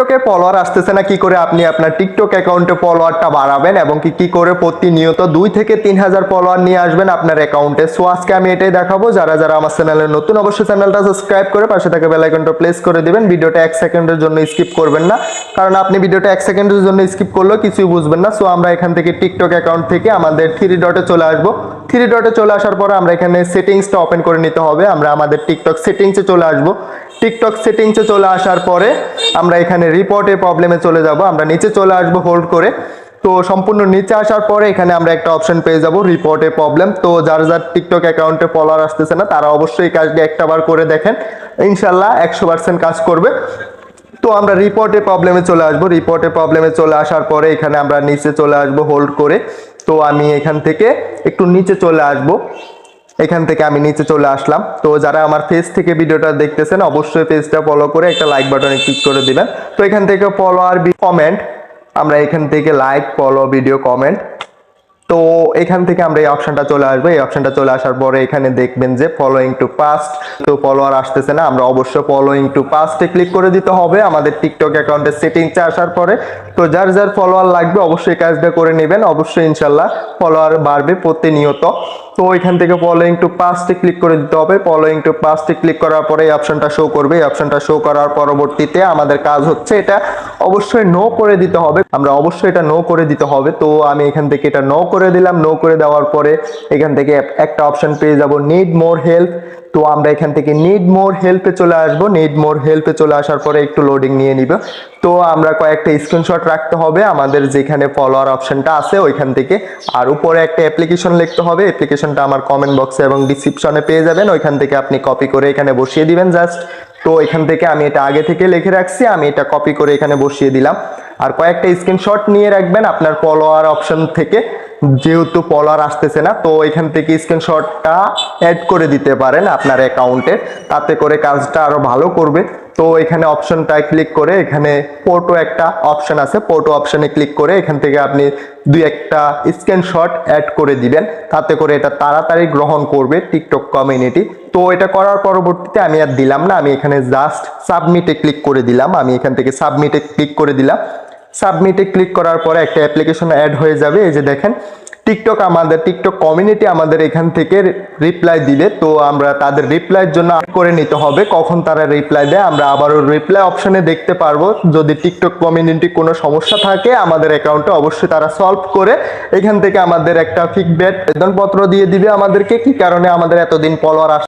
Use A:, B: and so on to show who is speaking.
A: টিকটকে ফলোয়ার আসতেছে না, কি করে আপনি আপনার টিকটক অ্যাকাউন্টে ফলোয়ারটা বাড়াবেন এবং কি কি করে প্রতিনিয়ত দুই থেকে তিন হাজার ফলোয়ার নিয়ে আসবেন আপনার অ্যাকাউন্টে সো আজকে আমি এটাই দেখাবো। যারা যারা আমার চ্যানেলে নতুন, অবশ্যই চ্যানেলটা সাবস্ক্রাইব করে পাশে থাকা বেল আইকনটা প্লেস করে দিবেন। ভিডিওটা এক সেকেন্ডের জন্য স্কিপ করবেন না। কারণ আপনি ভিডিওটা এক সেকেন্ডের জন্য স্কিপ করলেও কিছুই বুঝবেন না। সো আমরা এখান থেকে টিকটক অ্যাকাউন্ট থেকে আমাদের থ্রি ডটে চলে আসব। থ্রি ডটে চলে আসার পর আমরা এখানে সেটিংসটা ওপেন করে নিতে হবে। আমরা আমাদের টিকটক সেটিংসে চলে আসব। টিকটক সেটিংসে চলে আসার পরে আমরা এখানে রিপোর্টে প্রবলেমে চলে যাব, আমরা নিচে চলে আসব হোল্ড করে। তো সম্পূর্ণ নিচে আসার পরে এখানে আমরা একটা অপশন পেয়ে যাব রিপোর্টে প্রবলেম। তো যার যার টিকটক অ্যাকাউন্টে ফলোয়ার আসতেছে না, তারা অবশ্যই এই কাজটি একটা করে দেখেন। ইনশাল্লাহ একশো পার্সেন্ট কাজ করবে। তো আমরা রিপোর্টে প্রবলেমে চলে আসব। রিপোর্টে প্রবলেমে চলে আসার পরে এখানে আমরা নিচে চলে আসব হোল্ড করে। তো আমি এখান থেকে একটু নিচে চলে আসব। এখান থেকে আমি নিচে চলে আসলাম। তো যারা আমার ফেস থেকে ভিডিওটা দেখতেছেন, অবশ্যই পেজটা ফলো করে একটা লাইক বাটনে ক্লিক করে দিবেন। তো এখান থেকে ফলো আর কমেন্ট আমরা এখান থেকে লাইক ফলো ভিডিও কমেন্ট তো এখান থেকে আমরা এই অপশনটা চলে আসব। এই অপশনটা চলে আসার পরে এখানে দেখবেন যে ফলোইং টু পাস্ট তো ফলোয়ার আসতেছে না। আমরা অবশ্যই ফলোইং টু পাস্টে ক্লিক করে দিতে হবে। আমাদের টিকটক অ্যাকাউন্টের সেটিংসে আসার পরে। তো যার যার ফলোয়ার লাগবে, অবশ্যই কাজটা করে নেবেন। অবশ্যই ইনশাল্লাহ ফলোয়ার বাড়বে প্রতিনিয়ত। তো এখান থেকে ফলোইং টু পাস্টে ক্লিক করে দিতে হবে। ফলোইং টু পাস্টে ক্লিক করার পরে এই অপশনটা শো করবে। এই অপশনটা শো করার পরবর্তীতে আমাদের কাজ হচ্ছে এটা অবশ্যই নো করে দিতে হবে। আমরা অবশ্যই এটা নো করে দিতে হবে। তো আমি এখান থেকে এটা নো করে দিলাম। নো করে দেওয়ার পরে এখান থেকে একটা অপশন পেয়ে যাব নিড মোর হেল্প তো আমরা এখান থেকে নিড মোর হেল্পে চলে আসব। নিড মোর হেল্পে চলে আসার পরে একটু লোডিং নিয়ে নিব। তো আমরা কয়েকটা স্ক্রিনশট রাখতে হবে। আমাদের যেখানে ফলোয়ার অপশনটা আছে, ওইখান থেকে। আর উপরে একটা অ্যাপ্লিকেশন লিখতে হবে। অ্যাপ্লিকেশনটা আমার কমেন্ট বক্সে এবং ডিসক্রিপশনে পেয়ে যাবেন। ওইখান থেকে আপনি কপি করে এখানে বসিয়ে দিবেন জাস্ট তো এখান থেকে আমি এটা আগে থেকে লিখে রাখছি। আমি এটা কপি করে এখানে বসিয়ে দিলাম। আর কয়েকটা স্ক্রিনশট নিয়ে রাখবেন আপনার ফলোয়ার অপশন থেকে। যেহেতু পলার আসতেছে না, তো এখান থেকে স্ক্রিনশটটা অ্যাড করে দিতে পারেন আপনার অ্যাকাউন্টে তাতে করে কাজটা আরও ভালো করবে। তো এখানে অপশনটায় ক্লিক করে এখানে ফটো একটা অপশন আছে। ফটো অপশনে ক্লিক করে এখান থেকে আপনি দুই একটা স্ক্রিনশট অ্যাড করে দিবেন। তাতে করে এটা তাড়াতাড়ি গ্রহণ করবে টিকটক কমিউনিটি তো এটা করার পরবর্তীতে আমি আর দিলাম না। আমি এখানে জাস্ট সাবমিটে ক্লিক করে দিলাম। আমি এখান থেকে সাবমিটে ক্লিক করে দিলাম। সাবমিটে ক্লিক করার পরে একটা অ্যাপ্লিকেশন অ্যাড হয়ে যাবে। এই যে দেখেন টিকটক আমাদের টিকটক কমিউনিটি আমাদের এখান থেকে রিপ্লাই দিবে তো আমরা তাদের রিপ্লাইয়ের জন্য করে নিতে হবে। কখন তারা রিপ্লাই দেয়, আমরা আবারও রিপ্লাই অপশনে দেখতে পারব। যদি টিকটক কমিউনিটি কোনো সমস্যা থাকে, আমাদের অ্যাকাউন্টে অবশ্যই তারা সলভ করে এখান থেকে আমাদের একটা ফিডব্যাক বেতনপত্র দিয়ে দিবে আমাদেরকে, কি কারণে আমাদের এতদিন ফলোয়ার আস